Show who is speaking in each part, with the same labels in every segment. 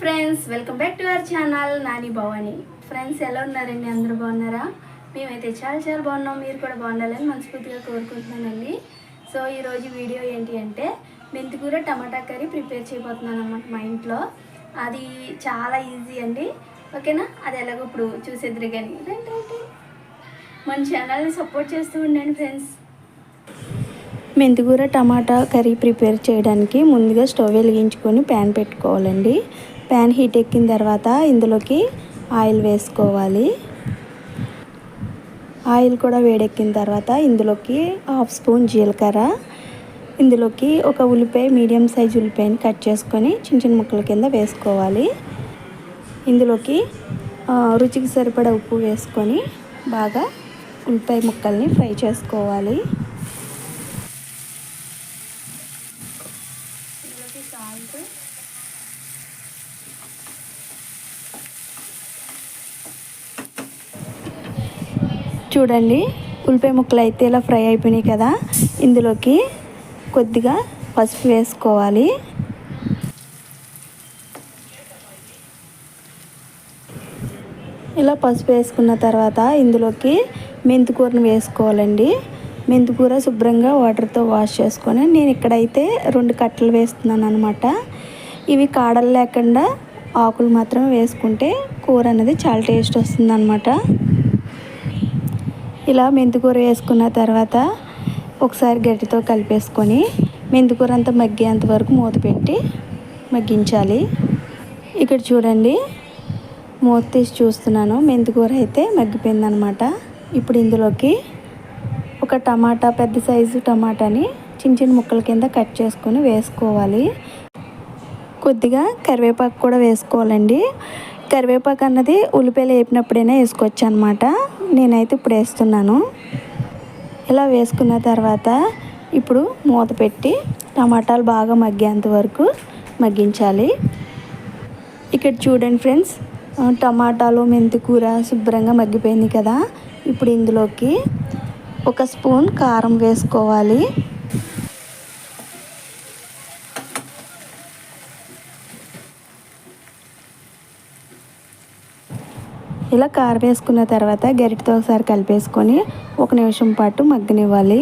Speaker 1: Friends welcome back to our channel Nani Bhavani friends ఎలా ఉన్నారండి? అందరూ బాగున్నారా? మేమైతే చాలా చాలా బాగున్నాం. మీరు కూడా బాగుండాలని మనస్ఫూర్తిగా కోరుకుంటున్నానండి. సో ఈరోజు వీడియో ఏంటి అంటే మెంతికూర టమాటా కర్రీ ప్రిపేర్ చేయబోతున్నాను అనమాట మా ఇంట్లో. అది చాలా ఈజీ అండి. ఓకేనా? అది ఎలాగో ఇప్పుడు చూసేద్దరు కానీ రండి, మన ఛానల్ని సపోర్ట్ చేస్తూ ఉండండి ఫ్రెండ్స్ మెంతికూర టమాటా కర్రీ ప్రిపేర్ చేయడానికి ముందుగా స్టవ్ వెలిగించుకొని ప్యాన్ పెట్టుకోవాలండి. ప్యాన్ హీట్ ఎక్కిన తర్వాత ఇందులోకి ఆయిల్ వేసుకోవాలి. ఆయిల్ కూడా వేడెక్కిన తర్వాత ఇందులోకి హాఫ్ స్పూన్ జీలకర్ర ఇందులోకి ఒక ఉల్లిపాయ మీడియం సైజ్ ఉల్లిపాయని కట్ చేసుకొని చిన్న చిన్న ముక్కల కింద వేసుకోవాలి. ఇందులోకి రుచికి సరిపడా ఉప్పు వేసుకొని బాగా ఉల్లిపాయ ముక్కల్ని ఫ్రై చేసుకోవాలి. ఇందులోకి సాల్ట్ చూడండి. ఉల్లిపాయ ముక్కలు అయితే ఇలా ఫ్రై అయిపోయినాయి కదా. ఇందులోకి కొద్దిగా పసుపు వేసుకోవాలి. ఇలా పసుపు వేసుకున్న తర్వాత ఇందులోకి మెంతికూరను వేసుకోవాలండి. మెంతికూర శుభ్రంగా వాటర్తో వాష్ చేసుకొని నేను ఇక్కడైతే రెండు కట్టలు వేస్తున్నాను అనమాట ఇవి కాడలు లేకుండా ఆకులు మాత్రమే వేసుకుంటే కూర అనేది చాలా టేస్ట్ వస్తుంది అనమాట ఇలా మెంతికూర వేసుకున్న తర్వాత ఒకసారి గడ్డితో కలిపేసుకొని మెంతికూర అంతా మగ్గేంత వరకు మూత పెట్టి మగ్గించాలి. ఇక్కడ చూడండి మూత తీసి చూస్తున్నాను. మెంతికూర అయితే మగ్గిపోయిందనమాట. ఇప్పుడు ఇందులోకి ఒక టమాటా పెద్ద సైజు టమాటాని చిన్న చిన్న ముక్కల కింద కట్ చేసుకొని వేసుకోవాలి. కొద్దిగా కరివేపాకు కూడా వేసుకోవాలండి. కరివేపాకు అన్నది ఉల్లిపాయలు వేపినప్పుడైనా వేసుకోవచ్చు అనమాట నేనైతే ఇప్పుడు వేస్తున్నాను. ఇలా వేసుకున్న తర్వాత ఇప్పుడు మూత పెట్టి టమాటాలు బాగా మగ్గేంత వరకు మగ్గించాలి. ఇక్కడ చూడండి ఫ్రెండ్స్ టమాటాలు మెంతికూర శుభ్రంగా మగ్గిపోయింది కదా. ఇప్పుడు ఇందులోకి ఒక స్పూన్ కారం వేసుకోవాలి. ఇలా కారం వేసుకున్న తర్వాత గరిటతో ఒకసారి కలిపేసుకొని ఒక నిమిషం పాటు మగ్గనివ్వాలి.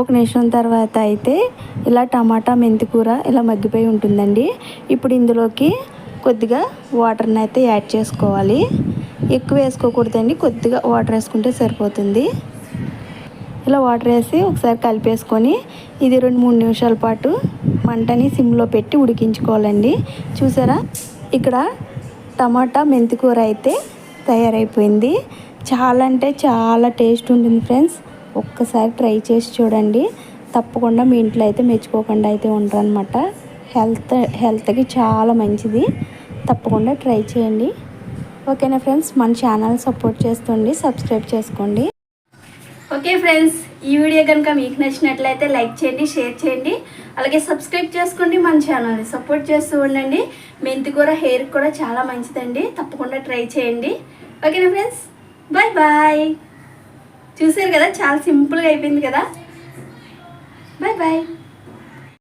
Speaker 1: ఒక నిమిషం తర్వాత అయితే ఇలా టమాటా మెంతికూర ఇలా మగ్గిపోయి ఉంటుందండి. ఇప్పుడు ఇందులోకి కొద్దిగా వాటర్ని అయితే యాడ్ చేసుకోవాలి. ఎక్కువ వేసుకోకూడదండి కొద్దిగా వాటర్ వేసుకుంటే సరిపోతుంది. ఇలా వాటర్ వేసి ఒకసారి కలిపేసుకొని ఇది రెండు మూడు నిమిషాల పాటు మంటని సిమ్లో పెట్టి ఉడికించుకోవాలండి. చూసారా? ఇక్కడ టమాటా మెంతికూర అయితే తయారైపోయింది. చాలా అంటే చాలా టేస్ట్ ఉంటుంది ఫ్రెండ్స్. ఒక్కసారి ట్రై చేసి చూడండి. తప్పకుండా మీ ఇంట్లో అయితే మెచ్చుకోకుండా అయితే ఉంటారనమాట హెల్త్ హెల్త్కి చాలా మంచిది. తప్పకుండా ట్రై చేయండి. ఓకేనా ఫ్రెండ్స్? మన ఛానల్ సపోర్ట్ చేస్తుండి సబ్స్క్రైబ్ చేసుకోండి. ఓకే ఫ్రెండ్స్ ఈ వీడియో కనుక మీకు నచ్చినట్లయితే లైక్ చేయండి షేర్ చేయండి. అలాగే సబ్స్క్రైబ్ చేసుకోండి మన ఛానల్ని. సపోర్ట్ చేస్తూ ఉండండి. మెంతికూర హెయిర్ కూడా చాలా మంచిదండి. తప్పకుండా ట్రై చేయండి. ఓకేనా ఫ్రెండ్స్? Bye bye. చూసారు కదా చాలా సింపుల్గా అయిపోయింది కదా? Bye bye.